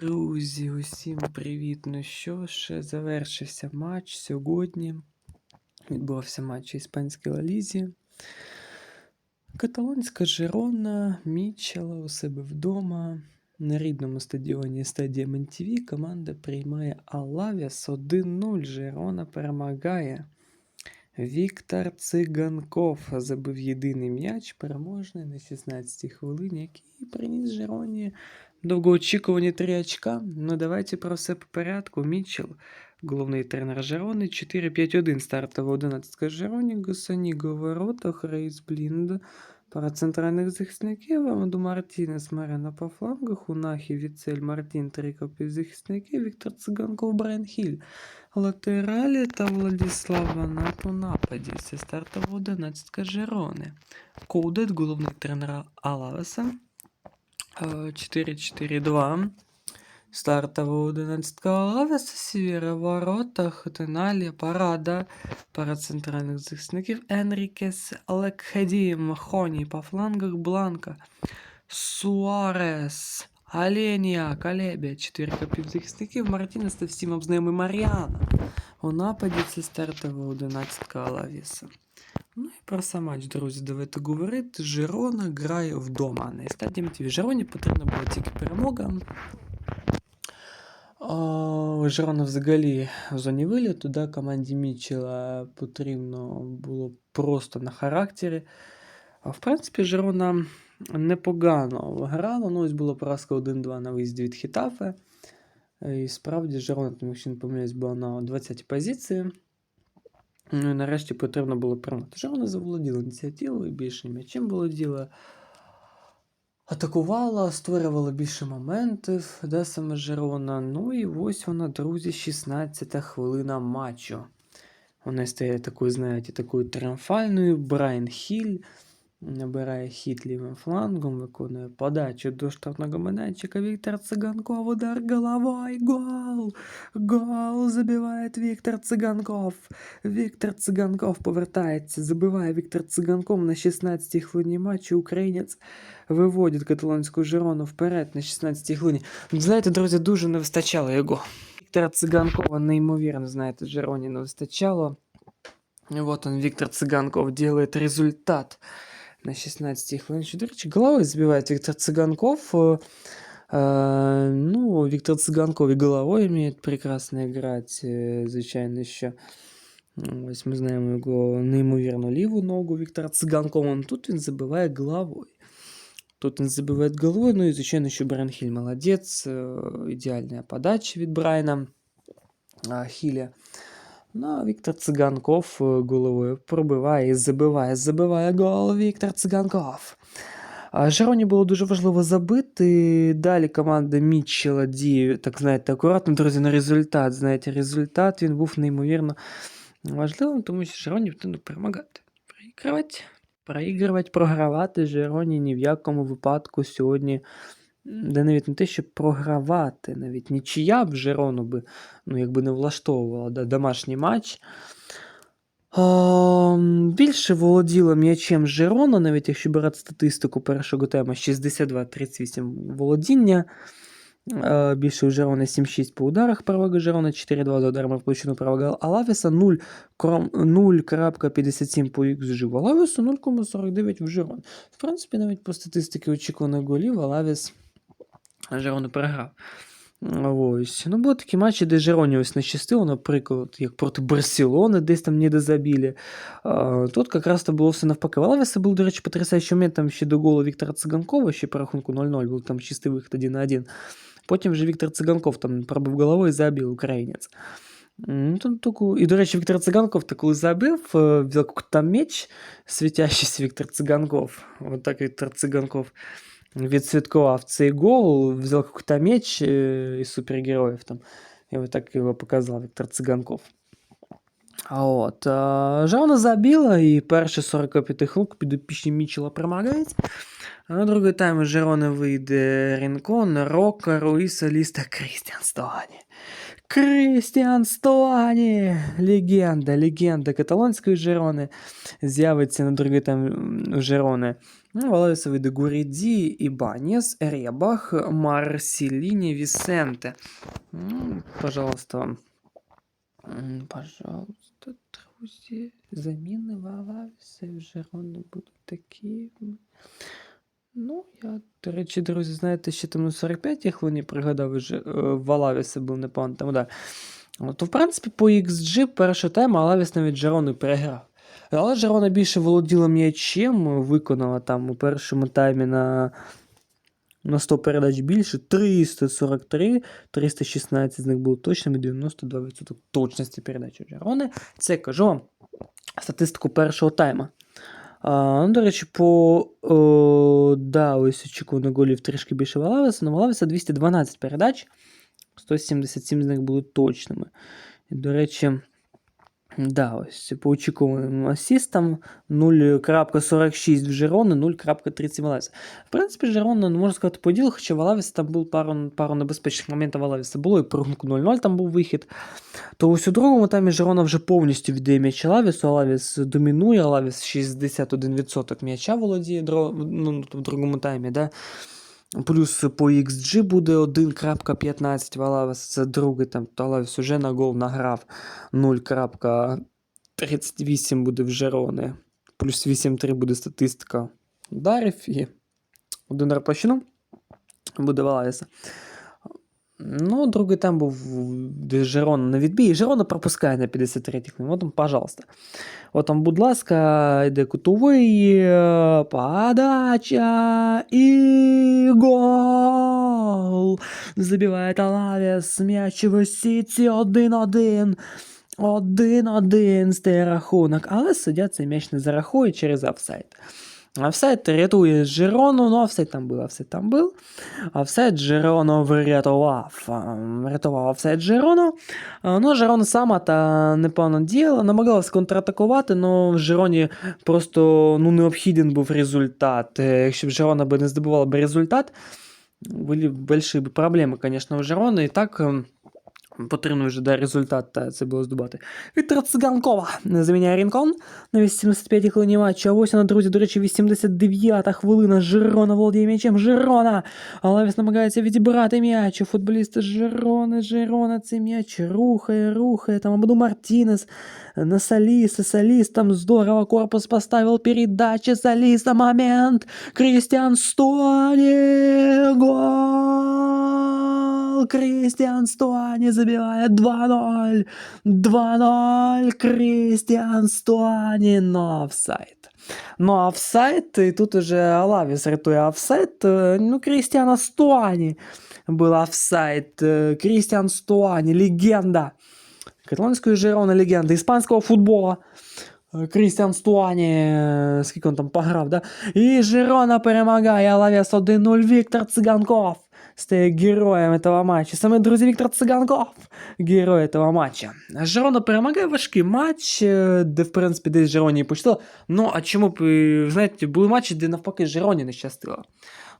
Друзі, усім привіт! Ну що ж, завершився матч сьогодні. Відбувався матч іспанській Ла Лізі. Каталонська Жерона Мічела у себе вдома. На рідному стадіоні стадія МНТВ команда приймає Алавіас 1-0. Жерона перемагає. Віктор Циганков забив єдиний м'яч переможний на 16-й хвилині, який приніс Жероні довгоочікувані три очка. Ну давайте про все по порядку. Мітчел, головний тренер Жерони, 4-5-1 стартова 11 Жероні, Гусаніго в воротах, Рейс Блінд, пара центральних захисників, Амаду Мартінес, Марена по флангах, Унахі, Віцель, Мартін, три захисники, Віктор Циганков, Брайан Хіль. Латералі та Владислав Ванат у нападі. Це стартова 11 Жерони. Коудет, головний тренер Алавеса. Е, 4-4-2. Стартова 11 Алавеса, Сівєра в воротах, Теналія, Парада, пара центральних захисників, Енрікес, Алекхеді, Махоні, по флангах Бланка, Суарес, Аленія, Калебія, чотирка півзахисників, Мартінес та всім обзнайомий Маріана. У нападі це стартова 11 Алавіса. Про сам матч, друзі, давайте говорити. Жирона грає вдома на стадії МТВ. Жироні потрібна була тільки перемога. О, Жирона взагалі в зоні виліту, да, команді Мічела потрібно було просто на характері. В принципі, Жирона непогано грала. Ну, ось була поразка 1-2 на виїзді від Хітафе. І справді Жирона, там, якщо не помиляюсь, була на 20-й позиції. Ну і нарешті потрібно було приймати. вона заволоділа ініціативою, більше м'ячем володіла. Атакувала, створювала більше моментів, де саме Жерона. Ну і ось вона, друзі, 16 хвилина матчу. Вона стає такою, знаєте, такою тріумфальною. Брайан Хіль набирає хід лівим флангом, виконує подачу до штрафного майданчика. Віктор Циганков, удар головой, гол! Гол забиває Віктор Циганков. Віктор Циганков повертається, забиває Віктор Циганков на 16-й хвилині матчу. Українець виводить каталонську Жирону вперед на 16-й хвилині. Знаєте, друзі, дуже не вистачало його. Віктора Циганкова неймовірно, знаєте, Жироні не вистачало. І от он, Віктор Циганков делает результат на 16-й хвилині. Що, До речі, головою забиває Віктор Циганков. Е, е, ну, Віктор Циганков і головою вміє прекрасно грати, е, звичайно, що. Ось ми знаємо його неймовірно ліву ногу Віктора Циганкова. Тут він забиває головою. Тут він забиває головою, ну і звичайно, що Брайан Хіль молодець. е, Ідеальна подача від Брайана а, Хіля. Ну, а Віктор Циганков е, головою пробиває і забиває. Забиває гол Віктор Циганков. Жероні було дуже важливо забити. Далі команда Мітчела діє, так знаєте, акуратно, друзі, на результат. Знаєте, результат він був неймовірно важливим, тому що Жероні потрібно перемагати. Проігрувати, проігрувати, програвати Жероні ні в якому випадку сьогодні. Де навіть не те, щоб програвати, навіть нічия б Жерону би ну, якби не влаштовувала да, домашній матч. А, більше володіла м'ячем Жерона, навіть якщо брати статистику першого тема 62-38 володіння. Більше у Жерона 7-6 по ударах перевага Жерона, 4-2 за ударами в площину перевага Алавіса, 0,57 по XG в Алавісу, 0,49 в Жерон. В принципі, навіть по статистиці очікуваних голів Алавіс Жерону переграв. Ось. Ну, були такі матчі, де Жероні ось не щастило, наприклад, як проти Барселони, десь там не дозабили. А, тут якраз то було все навпаки. В Алавеса був, до речі, потрясаючий момент там ще до голу Віктора Циганкова, ще по рахунку 0-0, був там чистий вихід 1 на 1. Потім вже Віктор Циганков там пробив головою і забив українець. М, Тут таку... І, до речі, Віктор Циганков, то коли забив, е, взяв там меч, світящийся Віктор Циганков. От так Віктор Циганков Відсвяткував цей гол, взяв какой-то меч е, із супергероїв там. І от так його показав Віктор Циганков. А От, а, Жауна забила, і перші 45 хвилин підопічні Мічела перемагають. А на другий тайм із Жерони вийде Рінкон, Рока, Руїса, Ліста, Крістіан Стоані. Крістіан Стоані! Легенда, легенда каталонської Жерони. З'явиться на другий тайм м, у Жерони Ну, Валавіса вийде Гуріді, Ібаніс, Ребах, Марсіліні, Вісенте. Ну, пожалуйста. М, Пожалуйста, друзі. Заміни Валавіса і Жерона будуть такі. Ну, я, до речі, друзі, знаєте, ще там на 45 хвилині пригадав, вже е, в Алавісі був непоганий там удар. То, в принципі, по XG перша тема Алавіс навіть Жерону переграв. Але Жерона більше володіла м'ячем, виконала там у першому таймі на, на 100 передач більше, 343, 316 з них було точними, 92% точності передач у Жерони. Це кажу вам статистику першого тайма. Ну, до речі, по о, да, ось очікувано голів трішки більше Валавеса, але Валавеса 212 передач, 177 з них були точними. І, до речі, да, ось по очікуваним асістам 0.46 в Жерони, 0.30 Валавеса. В принципі, Жерона, ну, можна сказати, поділ, хоча Валавеса там був пару, пару небезпечних моментів Валавеса було, і по рахунку 0-0 там був вихід. То ось у другому таймі Жерона вже повністю віддає м'яч Лавісу, Лавіс домінує, Лавіс 61% м'яча володіє ну, в другому таймі, да? Плюс по XG буде 1.15 Валавес, це другий там, то уже на гол награв 0.38 буде в Жерони. Плюс 8.3 буде статистика ударів і один рапощину буде Валавіса. Ну, другий там був де Жерона на відбій. Жерона пропускає на 53-й хвилині. Пожалуйста. От будь ласка, йде кутовий, е, подача і гол. Забиває Талавіс, м'яч в сітці 1-1. 1-1 стає рахунок, але суддя цей м'яч не зарахує через офсайд. Офсайд рятує Жирону, ну офсайд там був, офсайд там був. Офсайд Жирону врятував. Врятував офсайд Жирону. А, Ну, Жирона сама та непевно діяла, намагалась контратакувати, але в Жироні просто ну, необхіден був результат. Е, Якщо б Жирона би не здобувала б результат, були б великі проблеми, звісно, у Жирони. І так. ем, Потрібно вже да, результат та це було здобути. Віктор Циганкова заміняє Рінкон на 85-й хвилині матчу. А ось вона, друзі, до речі, 89-та хвилина. Жирона володіє м'ячем. Жирона! Алавіс намагається відібрати м'яч. У футболіста Жирони, Жирона цей м'яч рухає, рухає. Там Абду Мартінес на Саліса. Саліс там здорово корпус поставил. Передача Саліса. Момент. Кристиан Стони. Гол. Кристиан Стони забивает 2-0. 2-0. Кристиан Стони. Но офсайд. Ну, офсайд, і тут уже Алавіс рятує офсайд. Е, Ну, Крістіана Стуані був офсайд. Е, Крістіан Стуані, легенда. Каталонської Жирона легенда, іспанського футбола. Е, Крістіан Стуані, е, скільки він там пограв, да? І Жирона перемагає Алавіс 1-0. Віктор Циганков стає героєм этого матча. Саме, друзі, Віктор Циганков, герой этого матча. Жерона перемагає важкий матч, е, де, в принципі, десь Жероні пощастило. Ну, а чому б, е, знаєте, були матчі, де навпаки Жероні не щастило.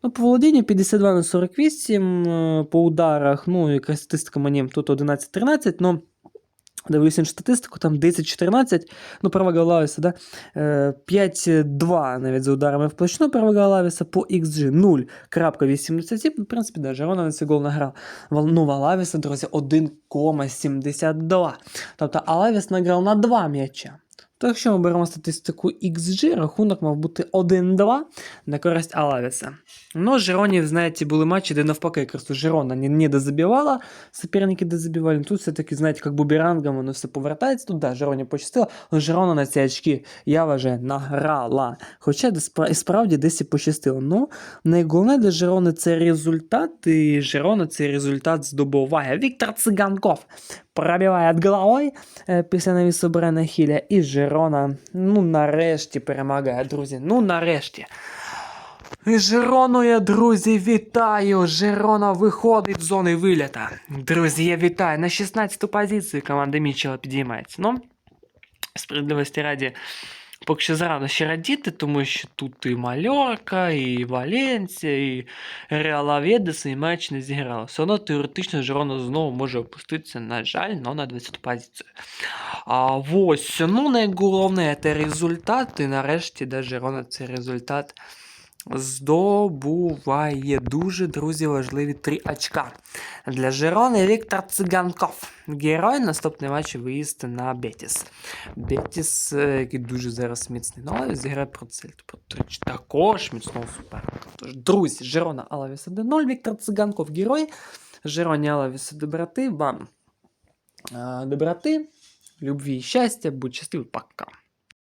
Ну, по володінню 52 на 48, е, по ударах, ну, якраз статистика мені тут 11-13, ну, Дивився статистику, там 10-14, ну, перевага Лавіса, да? Е, 5-2 навіть за ударами в площину перевага Лавіса по XG 0.87. В принципі, да, Жерона на цей гол награв. Ну, в Алавіса, друзі, 1,72. Тобто Алавіс награв на 2 м'яча. То якщо ми беремо статистику XG, рахунок мав бути 1-2 на користь Алавіса. Ну, Жеронів, знаєте, були матчі, де навпаки, якраз у Жерона не, не дозабивала, соперники дозабивали. Тут все-таки, знаєте, як буберангом воно все повертається. Тут, да, Жероні пощастило, але Жерона на ці очки, я вважаю, награла. Хоча і справді десь і пощастило. Ну, найголовніше для Жерони це результат, і Жерона цей результат здобуває. Віктор Циганков пробиває головою е, після навісу Брена Хіля, і Жерона, ну, нарешті перемагає, друзі. Ну, нарешті. І Жироною, друзі, вітаю! Жирона виходить з зони виліта. Друзі, я вітаю. На 16-ту позицію команда Мічела підіймається. Ну, справедливості раді, Поки що зарано ще радіти, тому що тут і Мальорка, і Валенція, і Реал Авєдес, і матч не зіграли. Все одно теоретично Жирона знову може опуститися, на жаль, но на 20-ту позицію. А ось, ну найголовніше це результат, і нарешті да, Жирона цей результат здобуває дуже, друзі, важливі три очка. Для Жерони Віктор Циганков. Герой наступний матч виїзд на Бетіс. Бетіс, е, який дуже зараз міцний. Ну, зіграє проти Сельту Потрич. Також міцного суперника. Тож, друзі, Жерона Алавіс 1-0, Віктор Циганков герой. Жероні Алавіс доброти, вам е, доброти, любві і щастя, будь щасливі, пока.